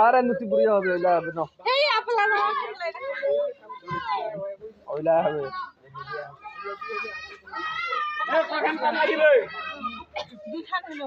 আরে নুতি বুড়ি হবে ওইলা হবে না এই আপলা ওইলা হবে দুখান হলো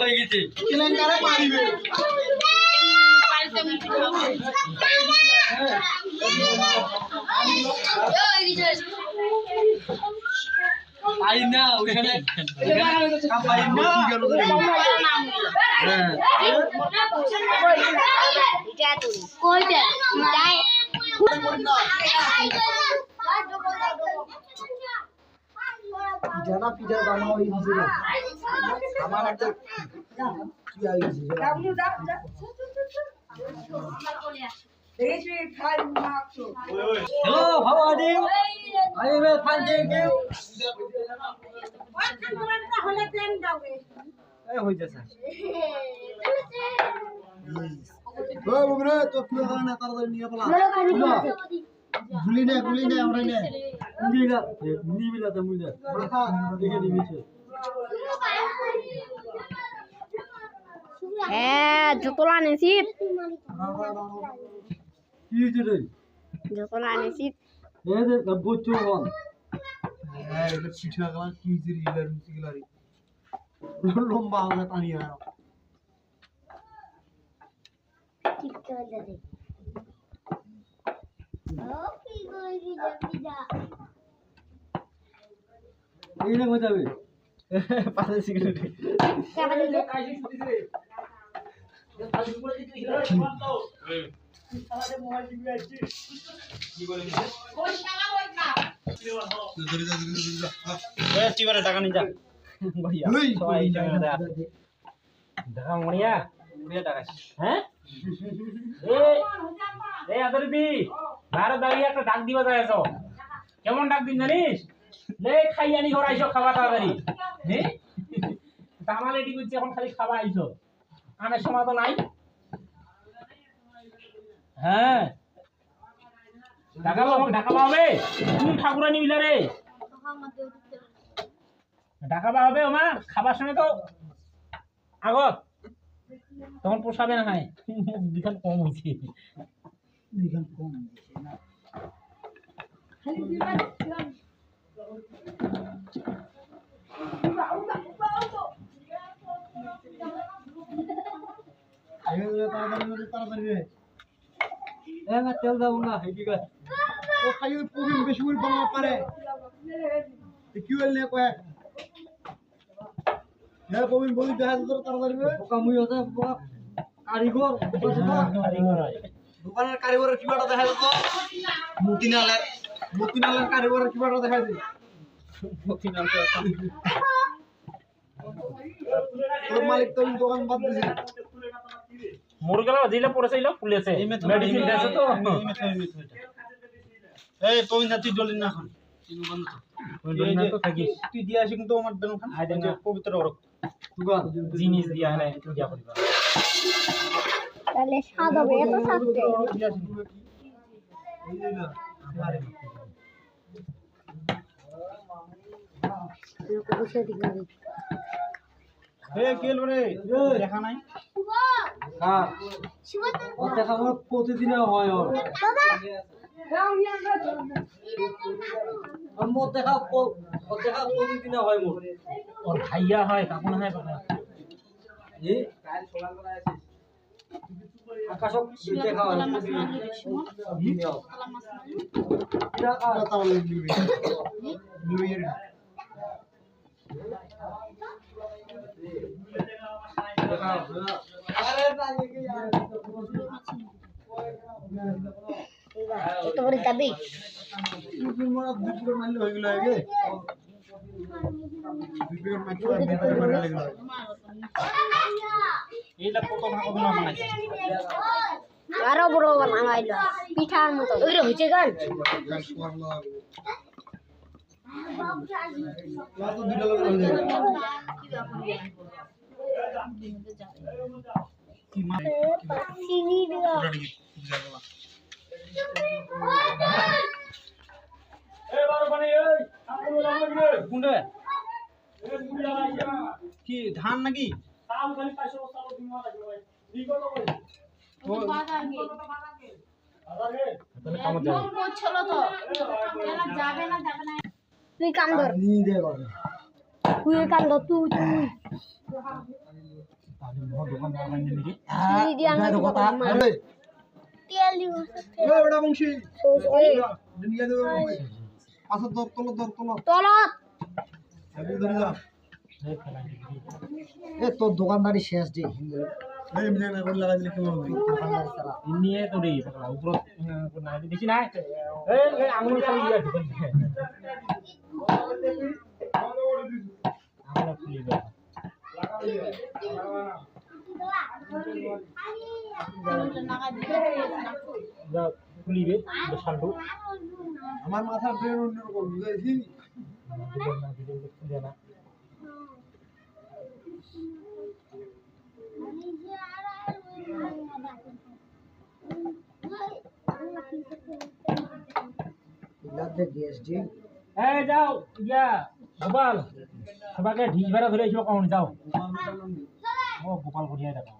কইতে যাই জানা পিঠা বানা হয়ে গেছে রে। আমার একটা কি আই গেছে রে। Hello, how are you? I am a fine, thank you. গুলি নে, গুলি নে, আমরা নে। গুলি না, মাথা দেখে। হ্যাঁ জুতোলা নিছিত কি হইছে রে? জুতোলা নিছিত এই যে, বচ্চু বল। হ্যাঁ, এটা পিঠা গেলা, কি হইছে রে, ইলার মিশি গেলা রে। লম্বা হবে টানিয়ে আনো। এই না কোথায় যাবে? দেখা মরিয়া হ্যাঁ? এই এই আদরবি বাইরে দাঁড়িয়ে একটা ডাক দিবা যাইছো কেমন ডাক দিন জানিস? লে খাই আনি ঘর আইসো খাবা তাড়াতাড়ি। হ্যাঁ তামাল এটি করছি এখন খালি খাবা আইসো। আনার সময় তো নাই। হ্যাঁ। ঢাকা পাবো ঢাকা পাবে তুমি ঠাকুরানি মিলা রে? ঢাকা পাবে ওমা? খাবার সময় তো আগত। তখন পোষাবে না হয়। দুখান কম হয়েছে কম না। তাড়াতাড়ি না, তেল দাও না, হেঁটে গেছে। ও খালি ওই প্রবীণ বেশি করে বানাতে পারে। এ কি হইল নে কয়েক? হ্যাঁ, প্রবীণ বলি দেখা যেত তাড়াতাড়ি। বোকা মুই হতে, বোকা কারিগর, চোদা। দোকানের কারিগরের কিবাটা দেখা যেত মতিনালের মতিনালের কারিগরের কিবাটা দেখা যেত তোর মালিক তো দোকান বাদ দিছে মুরগেলা দিলে পড়েছিল পুলিশে মেডিসিন দিয়েছে তো। এই তুই জলদি না খান ওই জন্য তো থাকিস। তুই দিয়ে আসি কিন্তু আমার দেন খান আই দেন না। পবিত্র দোকান জিনিস দিয়া হয় পূজা করিবা তাহলে স্বাদ হবে এত স্বাদ এই যে না, আরে এ কেল রে দেখা নাই? কার দেখা প্রতিদিনে হয় ওর। মোর দেখা দেখা প্রতিদিনে হয় মোর। ওর ভাইয়া হয় কাকু না হয় এ আকাশক দেখা হয়। হয়। এটা কার? দেখা হয়। আরে না, এগিয়ে আয়। এত করে যাবি দুই পিকট মারলে হয়ে গেল আগে দুই পিকট মারতে আর দুই পিকট মারলে লাগলো এইটা কত ভাগ কত না বানাইছে আরো বড় বানাইলো পিঠার মতো ওইটা হয়েছে গান তোমার তো কি ধান নাকি? তুই কাম ধর। নি দে বাবা। তুই কাম ধর তুই তুই। তোর দোকানদারি শেষ দে এই মিলে না করে লাগাই দিলে কেমন হবে? দোকানদারি সারা নিয়ে তো উপর না দেখি না আঙুল খালি দিয়া ঢুকে আমরা খুলি দাও যা খুলিবে শান্ডু আমার মাথার ব্রেন অন্যরকম খুলে না এই যাও ইয়া গোপাল সবাইকে ঢিস ভেড়া ধরে এসব কখন যাও। ও গোপাল করিয়া দেখো।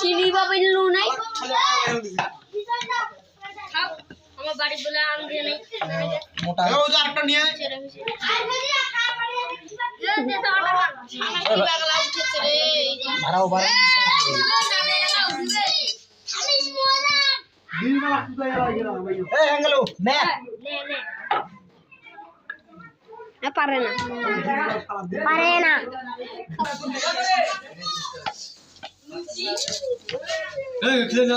চিনি বাবা লো নাই। আমার বাড়ি বলে আনবে নাই। মোটা। ও যে আরেকটা নিয়ে ভাড়াও ভাড়া পারে না পারে না এই খেলে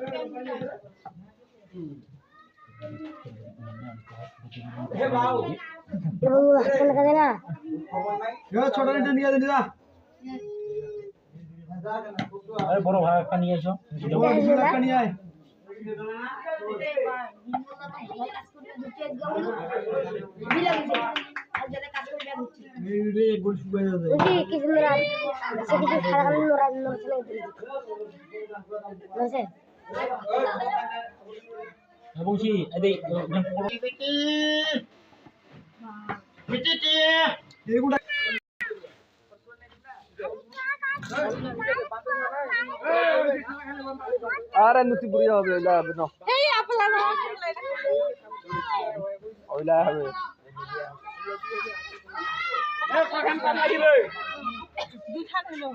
এই না আর মোবাইল এই যে এই যে বেরো বেরো না আবার মুতিছে হ্যাঁ আবার ছোট নিতে নিয়ে দিন যা আরে বড় ভাড়া একটা এগুলা আরে নুতি পুরি হবে ওইলা হবে না এই আপলা না ওইলা হবে হলো